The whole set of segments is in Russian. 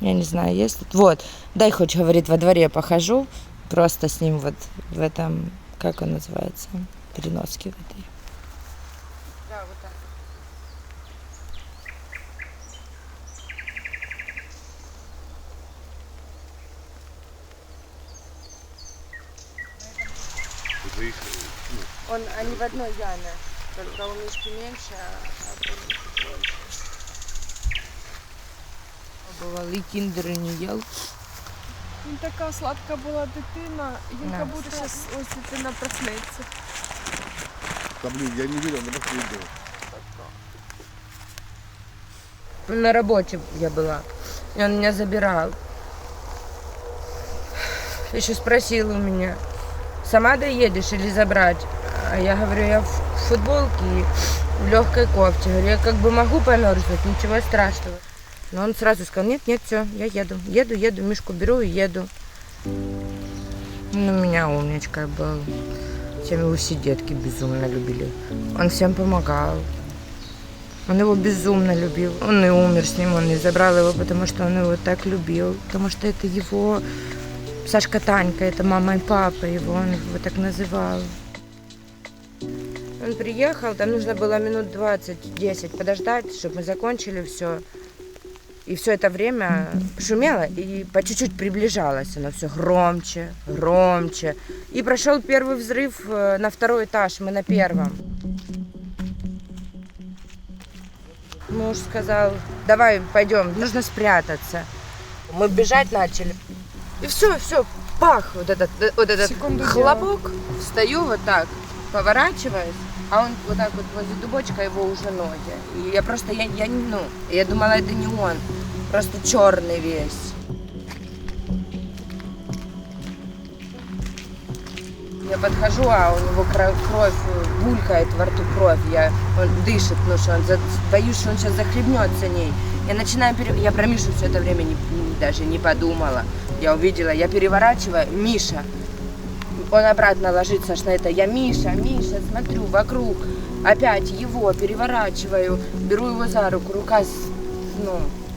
Я не знаю, есть тут. Вот, дай хоть, говорит, во дворе похожу, просто с ним вот в этом, как он называется, переноске в этой. Да, вот так. Он, они в одной яме, только у Мишки меньше, а у Мишки больше. Бывало, и киндеры не ел. Він така сладка була дитина, і він Да. як будто зараз ось дитина проснеться. Да блин, я не видел, но посмотрел. На работе я была, и он меня забирал. Еще спросил у меня, сама доедешь или забрать? А я говорю, я в футболке и в легкой кофте. Говорю, я как бы могу померзнуть, ничего страшного. Но он сразу сказал, нет, нет, все, я еду. Еду, еду, Мишку беру и еду. Он меня умничка был. Всем его все детки безумно любили. Он всем помогал. Он его безумно любил. Он и умер с ним, он и забрал его, потому что он его так любил. Потому что это его Сашка Танька, это мама и папа его, он его так называл. Он приехал, там нужно было минут 20-10 подождать, чтобы мы закончили все. И все это время шумело и по чуть-чуть приближалось оно все громче, громче. И прошел первый взрыв э, на второй этаж, мы на первом. Муж сказал, давай пойдем, нужно спрятаться. Мы бежать начали. И все, все, пах, вот этот, э, вот этот Секунду хлопок. Встаю вот так, поворачиваюсь, а он вот так вот возле дубочка, его уже ноги. И я просто, я, я, ну, я думала, это не он, просто черный весь. Я подхожу, а у него кровь, кровь булькает во рту кровь. Я, он дышит, ну что он за- боюсь, что он сейчас захлебнется ней. Я начинаю, пере- я про Мишу все это время не- даже не подумала. Я увидела, я переворачиваю, Миша. Он обратно ложится на это. Я Миша, Миша, смотрю вокруг. Опять его переворачиваю, беру его за руку, рука, с- ну,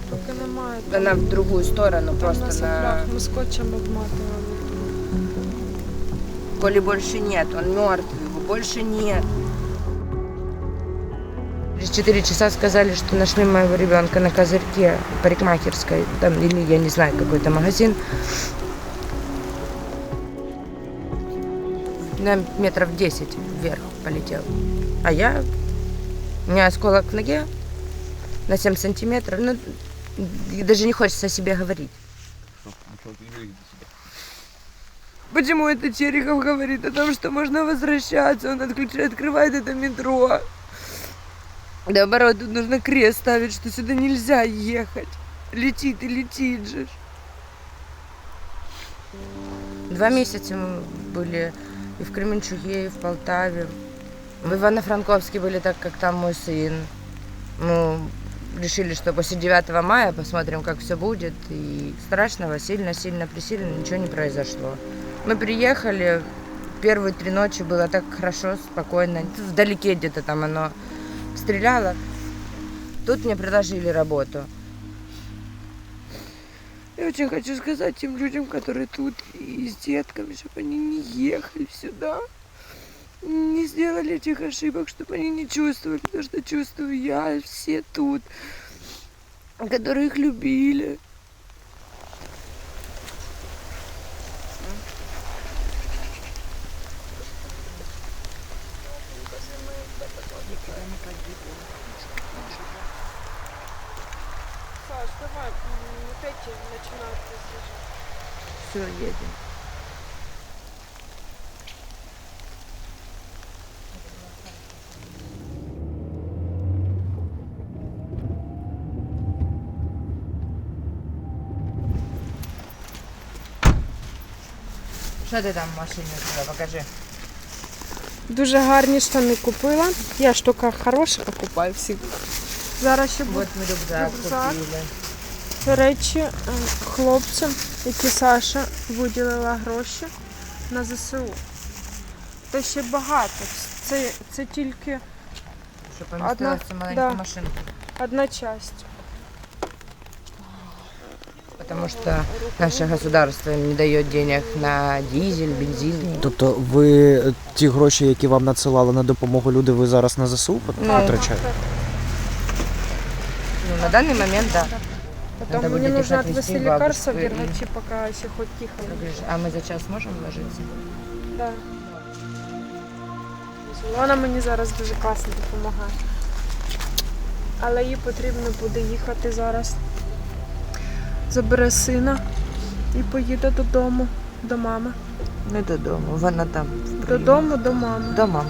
Поки немає. там- она в другую сторону, там просто на соплях ми скотчем обматували. Коли больше нет, он мертвый, его больше нет. Через четыре часа сказали, что нашли моего ребенка на козырьке парикмахерской, там, или я не знаю, какой-то магазин. На метров 10 вверх полетел. А я, у меня осколок в ноге на 7 сантиметров, ну, даже не хочется о себе говорить. Почему это Терехов говорит о том, что можно возвращаться? Он отключает, открывает это метро. Наоборот, тут нужно крест ставить, что сюда нельзя ехать. Летит и летит же. Два месяца мы были и в Кременчуге, и в Полтаве. В Ивано-Франковске были так, как там мой сын. Ну, решили, что после 9 мая посмотрим, как все будет. И страшного, сильно, сильно, присильно ничего не произошло. Мы приехали, первые три ночи было так хорошо, спокойно. Вдалеке где-то там оно стреляло. Тут мне предложили работу. Я очень хочу сказать тем людям, которые тут и с детками, чтобы они не ехали сюда. Не сделали этих ошибок, чтобы они не чувствовали то, что чувствую я, все тут, которые их любили. Саш, давай, м, опять починати з'їжджати. Все, едем. Что ты там в машине у тебя? Покажи. Дуже гарні штани купила. Я ж тільки хороше покупаю всі. Зараз ще Вот будуть мы рюкзак Рюкзак. купили. Речі е, хлопцям, які Саша виділила гроші на ЗСУ. Та ще багато. Це, це тільки поместилась в маленькую да. машинку. одна часть. потому что наше государство не дает денег на дизель, бензин. Тобто ви ті гроші, які вам надсилали на допомогу люди, ви зараз на ЗСУ витрачаєте? Ну, на данный момент, да. Потом Надо мне будет нужно отвезти отвезти лекарства бабушку и- Дергачи, пока еще хоть тихо. Говоришь, А мы за час можем вложиться? Да. Вона мені зараз дуже класно допомагає. Але їй потрібно буде їхати зараз. Забере сина і поїде додому, до мами. Не додому, вона там. Додому до мами. До мами.